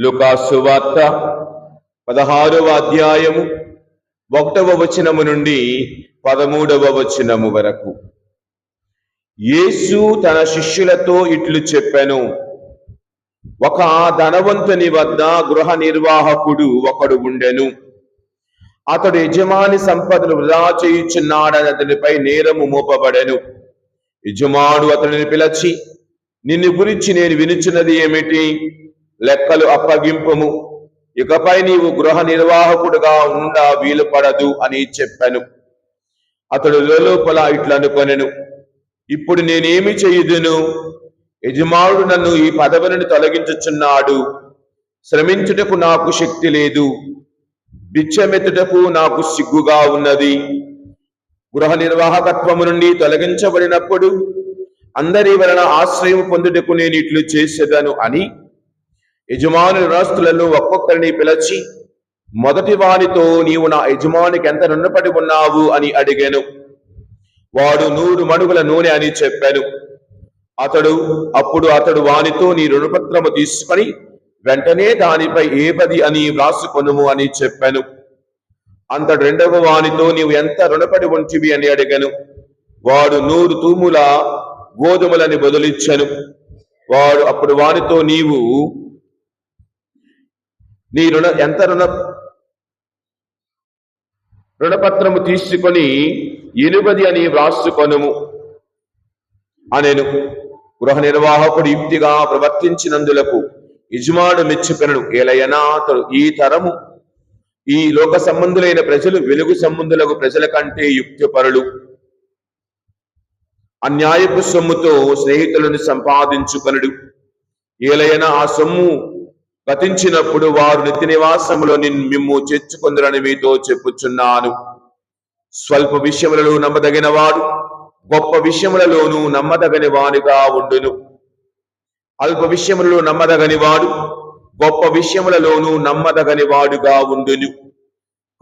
లుకాసు వార్త పదహారవ అధ్యాయము ఒకటవ వచనము నుండి పదమూడవ వచనము వరకు. యేసు తన శిష్యులతో ఇట్లు చెప్పెను ఒక ధనవంతుని వద్ద గృహ నిర్వాహకుడు ఒకడు ఉండెను. అతడు యజమాని సంపదను వృధా చేయుచున్నాడని అతనిపై నేరము మోపబడెను. యజమాడు అతడిని పిలచి నిన్ను గురించి నేను వినుచున్నది ఏమిటి? లెక్కలు అప్పగింపము. ఇకపై నీవు గృహ నిర్వాహకుడుగా ఉండ వీలు పడదు అని చెప్పాను. అతడు లోపల ఇట్లనుకొనెను. ఇప్పుడు నేనేమి చేయుదును? యజమానుడు నన్ను ఈ పదవిని తొలగించుచున్నాడు. శ్రమించుటకు నాకు శక్తి లేదు. బిచ్చమెత్తుటకు నాకు సిగ్గుగా ఉన్నది. గృహ నిర్వాహకత్వము నుండి తొలగించబడినప్పుడు అందరి వలన ఆశ్రయం పొందుటకు నేను ఇట్లు చేసేదను అని యజమానుల రాస్తులను ఒక్కొక్కరిని పిలిచి మొదటి వానితో నీవు నా యజమానికి ఎంత రుణపడి ఉన్నావు? అని అడిగాను. వాడు నూరు మణుగుల నూనె అని చెప్పాను. అతడు అప్పుడు అతడు వానితో నీ రుణపత్రము తీసుకొని వెంటనే దానిపై ఏ పది అని వ్రాసుకొనుము అని చెప్పాను. అంతటి రెండవ వానితో నీవు ఎంత రుణపడి ఉంటివి? అని అడిగాను. వాడు నూరు తూముల గోధుమలని బదులిచ్చాను. వాడు అప్పుడు వానితో నీవు నీ రుణ ఎంత రుణ? రుణపత్రము తీసుకొని ఎనుబది అని వ్రాసుకొనుము అనేను. గృహ నిర్వాహకుడు యుక్తిగా ప్రవర్తించినందులకు యజమాను మెచ్చుకొనడు ఏలయనా అతడు ఈ తరము ఈ లోక సంబంధులైన ప్రజలు వెలుగు సంబంధులకు ప్రజల కంటే యుక్తిపరులు. అన్యాయపు సొమ్ముతో స్నేహితులను సంపాదించుకొనడు. ఏలైనా ఆ సొమ్ము గతించినప్పుడు వారు నిత్య నివాసములో నిన్ను మిమ్ము చేర్చుకుందరని మీతో చెప్పుచున్నాను. స్వల్ప విషయములలో నమ్మదగిన వాడు గొప్ప విషయములలోనూ నమ్మదగని వానిగా ఉండును. అల్ప విషయములలో నమ్మదగని వాడు గొప్ప విషయములలోనూ నమ్మదగని వాడుగా ఉండును.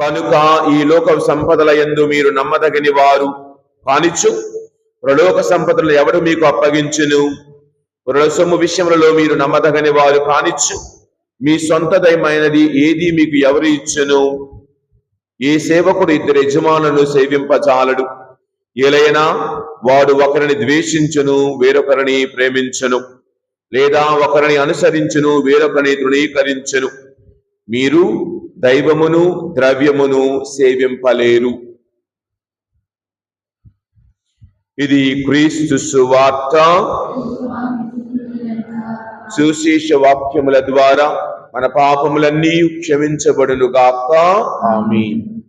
కనుక ఈ లోక సంపదల ఎందు మీరు నమ్మదగని వారు కానిచ్చు ప్రలోక సంపదలు ఎవడు మీకు అప్పగించును? సొమ్ము విషయములలో మీరు నమ్మదగని వారు కానిచ్చు మీ సొంతదైమైనది ఏది మీకు ఎవరు ఇచ్చును? ఏ సేవకుడు ఇద్దరు యజమానులను సేవింపజాలడు? ఏలైనా వాడు ఒకరిని ద్వేషించును వేరొకరిని ప్రేమించును లేదా ఒకరిని అనుసరించును వేరొకరిని తృణీకరించును. మీరు దైవమును ద్రవ్యమును సేవింపలేరు. ఇది క్రీస్తు సువార్త. సుశేష వాక్యముల ద్వారా మన పాపములన్నీ క్షమించబడును గాక ఆమీన్.